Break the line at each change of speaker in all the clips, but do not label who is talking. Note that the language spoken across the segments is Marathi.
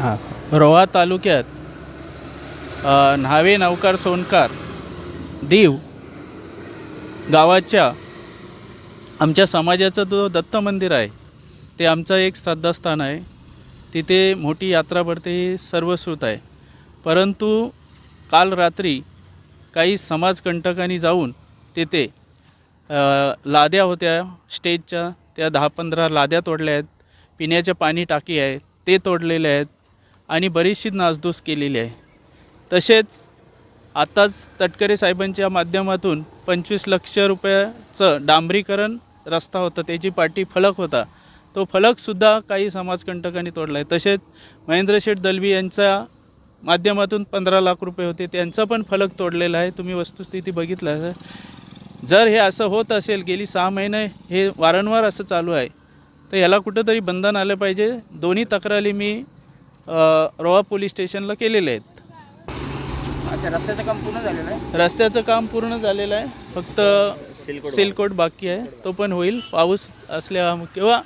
हां. रोहा तालुक्यात न्हावे नौकार सोनकार दीव गावाच्या आमच्या समाजाचं जो दत्त मंदिर आहे ते आमचं एक श्रद्धास्थान आहे. तिथे मोठी यात्रा भरते ही सर्वश्रुत आहे. परंतु काल रात्री काही समाजकंटकांनी जाऊन तिथे लाद्या होत्या स्टेजच्या त्या दहा पंधरा लाद्या तोडल्या आहेत. पिण्याच्या पाणी टाकी आहे ते तोडलेले आहेत. आणि बरीचशी नासधूस केलेली आहे. तसेच आताच तटकरे साहेबांच्या माध्यमातून पंचवीस लक्ष रुपयाचं डांबरीकरण रस्ता होता त्याची पाठी फलक होता. तो फलकसुद्धा काही समाजकंटकांनी तोडला आहे तसेच महेंद्रशेठ दलवी यांच्या माध्यमातून पंधरा लाख रुपये होते त्यांचा पण फलक तोडलेला आहे. तुम्ही वस्तुस्थिती बघितलं आहे जर हे असं होत असेल गेली सहा महिने हे वारंवार असं चालू आहे तर याला कुठंतरी बंधन आलं पाहिजे. दोन्ही तक्रारी मी रोहा पोलीस स्टेशनला केलेले आहेत.
अच्छा रस्त्याचं काम पूर्ण झालेलं आहे?
रस्त्याचं काम पूर्ण झालेलं आहे. फक्त सिलकोट बाकी आहे. तो पण होईल. पाऊस असल्या किंवा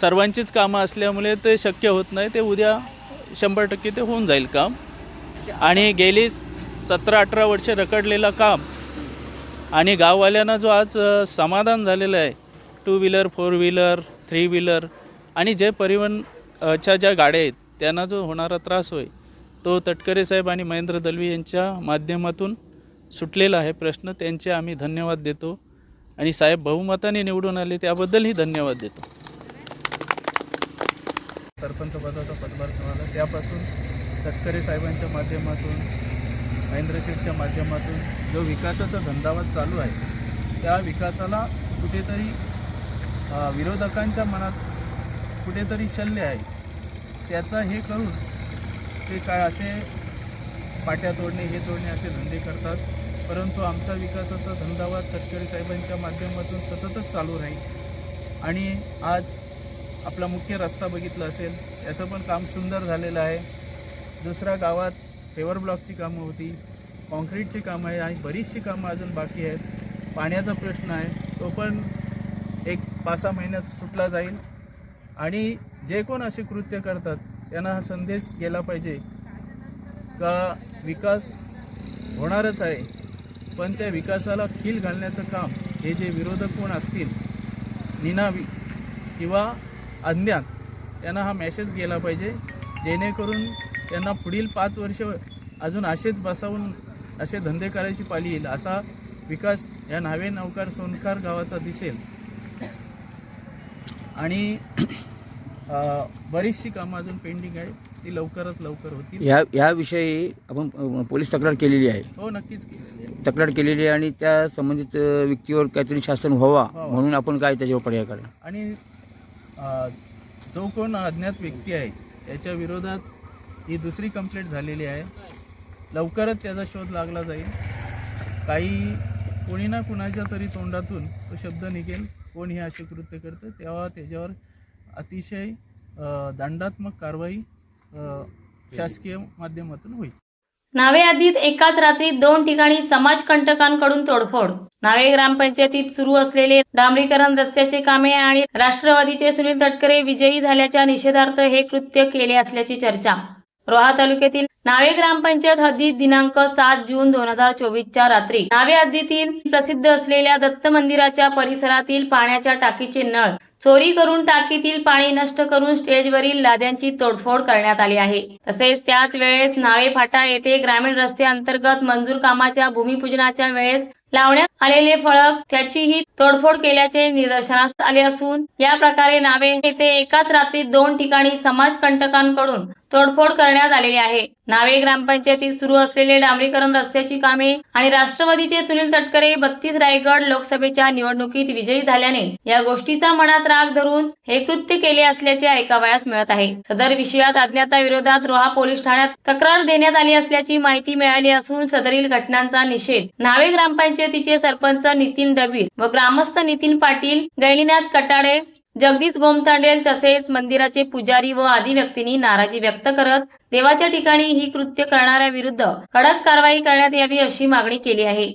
सर्वांचीच कामं असल्यामुळे ते शक्य होत नाही. ते उद्या शंभर टक्के ते होऊन जाईल काम. आणि गेली सतरा अठरा वर्ष रखडलेलं काम. आणि गाववाल्यांना जो आज समाधान झालेलं आहे. Two wheeler four wheeler three wheeler आणि जे परिवहन अ, च्या ज्या गाड्या आहेत त्यांना जो होणारा त्रास होय तो तटकरे साहेब आणि महेंद्र दलवी यांच्या माध्यमातून सुटलेला आहे. प्रश्न त्यांचे आम्ही धन्यवाद देतो. आणि साहेब बहुमताने निवडून आले त्याबद्दलही धन्यवाद देतो. सरपंच पदाचा पदभार संभाळला. त्यापासून तटकरे साहेबांच्या माध्यमातून महेंद्र शेठच्या माध्यमातून जो विकासाचा धंदावाद चालू आहे त्या विकासाला कुठेतरी विरोधकांच्या मनात कुठेतरी शल्य आहे. त्याचा हे करून ते काय असे पाट्या तोडणे हे तोडणे असे धंदे करतात. परंतु आमचा विकासाचा धंदावाद तटकरे साहेबांच्या माध्यमातून सततच चालू राहील. आणि आज आपला मुख्य रस्ता बघितला असेल याचं पण काम सुंदर झालेलं आहे. दुसऱ्या गावात फेवर ब्लॉकची कामं होती कॉन्क्रीटची कामं आहे आणि बरीचशी कामं अजून बाकी आहेत. पाण्याचा प्रश्न आहे तो पण एक पाच सहा महिन्यात सुटला जाईल. आणि जे कोण असे कृत्य करतात त्यांना हा संदेश गेला पाहिजे. का विकास होणारच आहे पण त्या विकासाला खील घालण्याचं काम हे जे विरोधक कोण असतील निनावी किंवा अज्ञान त्यांना हा मेसेज गेला पाहिजे. जेणेकरून त्यांना पुढील पाच वर्ष अजून असेच बसावून असे धंदे करायची पाली येईल असा विकास या नावे नौकार सोनकार गावाचा दिसेल. आणि बरीचशी कामं अजून पेंडिंग आहे ती लवकरात लवकर होतील.
ह्या ह्याविषयी आपण अ, पोलीस तक्रार केलेली आहे.
हो नक्कीच केलेली आहे.
तक्रार केलेली आहे आणि त्या संबंधित व्यक्तीवर काहीतरी शासन व्हावा
व्हावा.
म्हणून आपण काय त्याच्यावर पर्याय करा
आणि जो कोण अज्ञात व्यक्ती आहे त्याच्या विरोधात ही दुसरी कंप्लेंट झालेली आहे. लवकरच त्याचा शोध लागला जाईल. काही कोणी ना कुणाच्या तरी तोंडातून तो शब्द निघेल. कोण हे असे कृत्य करतं तेव्हा त्याच्यावर अतिशय दंडात्मक कारवाई शासकीय माध्यमातून होईल.
नावे आधीत एकाच रात्री दोन ठिकाणी समाजकंटकांकडून तोडफोड. नावे ग्रामपंचायतीत सुरू असलेले डांबरीकरण रस्त्याचे कामे आणि राष्ट्रवादीचे सुनील तटकरे विजयी झाल्याच्या निषेधार्थ हे कृत्य केले असल्याची चर्चा. रोहा तालुक्यातील नावे ग्रामपंचायत हद्दीत दिनांक सात जून दोन हजार चोवीसच्या रात्री. नावे हद्दीतील प्रसिद्ध असलेल्या दत्त मंदिराच्या परिसरातील पाण्याच्या टाकीचे नळ चोरी करून टाकीतील पाणी नष्ट करून स्टेजवरील लाद्यांची तोडफोड करण्यात आली आहे. तसेच त्याच वेळेस नावे फाटा येथे ग्रामीण रस्ते अंतर्गत मंजूर कामाच्या भूमिपूजनाच्या वेळेस लावण्यात आलेले फळक त्याचीही तोडफोड केल्याचे निदर्शनास आले असून या प्रकारे नावे येथे एकाच रात्री दोन ठिकाणी समाजकंटकांकडून तोडफोड करण्यात आलेली आहे. नावे ग्रामपंचायतीत सुरू असलेले डांबरीकरण रस्त्याची कामे आणि राष्ट्रवादीचे सुनील तटकरे बत्तीस रायगड लोकसभेच्या निवडणुकीत विजयी झाल्याने या गोष्टीचा मनात राग धरून हे कृत्य केले असल्याचे ऐकावयास मिळत आहे. सदर विषयात अज्ञाताविरोधात रोहा पोलीस ठाण्यात तक्रार देण्यात आली असल्याची माहिती मिळाली असून सदरील घटनांचा निषेध. नावे ग्रामपंचायतीचे सरपंच नितीन दबीर व ग्रामस्थ नितीन पाटील गैलीनाथ कटाडे जगदीश गोमतांडेल तसेच मंदिराचे पुजारी व आदी व्यक्तींनी नाराजी व्यक्त करत देवाच्या ठिकाणी ही कृत्य करणाऱ्या विरुद्ध कडक कारवाई करण्यात यावी अशी मागणी केली आहे.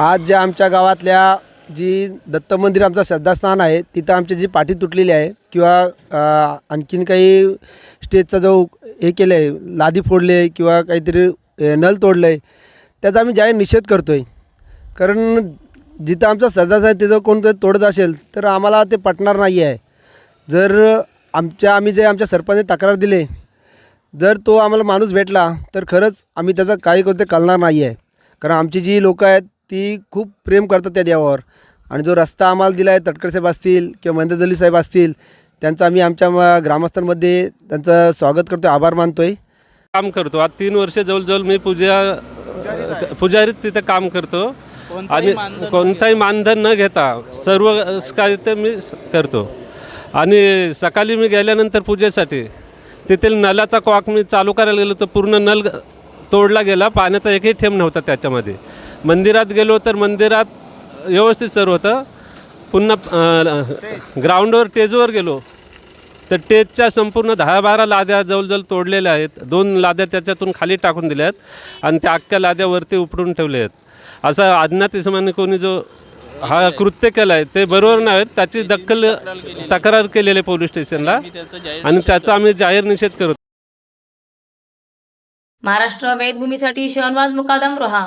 आज ज्या आमच्या गावातल्या जी दत्त मंदिर आमचं श्रद्धास्थान आहे तिथं आमची जी पाठी तुटलेली आहे किंवा आणखीन काही स्टेजचा जो हे केलं आहे लादी फोडले किंवा काहीतरी नल तोडलं आहे त्याचा आम्ही जाहीर निषेध करतो आहे कारण जिथं आमचा श्रद्धास्थान आहे तिथं कोणतं तोडत असेल तर आम्हाला ते पटणार नाही आहे जर आमच्या आम्ही जे आमच्या सरपंचने तक्रार दिले जर तो आम्हाला माणूस भेटला तर खरंच आम्ही त्याचं काही कोणते कळणार नाही आहे कारण आमची जी लोकं आहेत ती खूप प्रेम करतात त्या देवावर. आणि जो रस्ता आम्हाला दिला आहे तटकर साहेब असतील किंवा महेंद्र दली साहेब असतील त्यांचं आम्ही आमच्या म- ग्रामस्थांमध्ये त्यांचं स्वागत करतो आभार मानतो आहे
काम करतो. आज तीन वर्ष जवळजवळ मी पूजा पुजारीत तिथं काम करतो. आणि कोणताही मानधन न घेता सर्व काय ते मी करतो. आणि सकाळी मी गेल्यानंतर पूजेसाठी तेथील नलाचा कॉक मी चालू करायला गेलो तर पूर्ण नल तोडला गेला पाण्याचा एकही थेंब नव्हता त्याच्यामध्ये. मंदिरात गेलो तर मंदिरात व्यवस्थित सर्व होतं. पुन्हा ग्राउंडवर टेजवर गेलो. तर टेजच्या संपूर्ण दहा बारा लाद्या जवळजवळ तोडलेल्या आहेत. दोन लाद्या त्याच्यातून खाली टाकून दिल्या आहेत आणि त्या अख्ख्या लाद्यावरती उपडून ठेवले आहेत. असं अज्ञात इसमाने कोणी जो हा कृत्य केलं आहे ते बरोबर नाहीत त्याची दखल तक्रार केलेली आहे पोलीस स्टेशनला आणि त्याचा आम्ही जाहीर निषेध करतो.
महाराष्ट्र वेदभूमीसाठी शहनवाज मुकादम रोहा.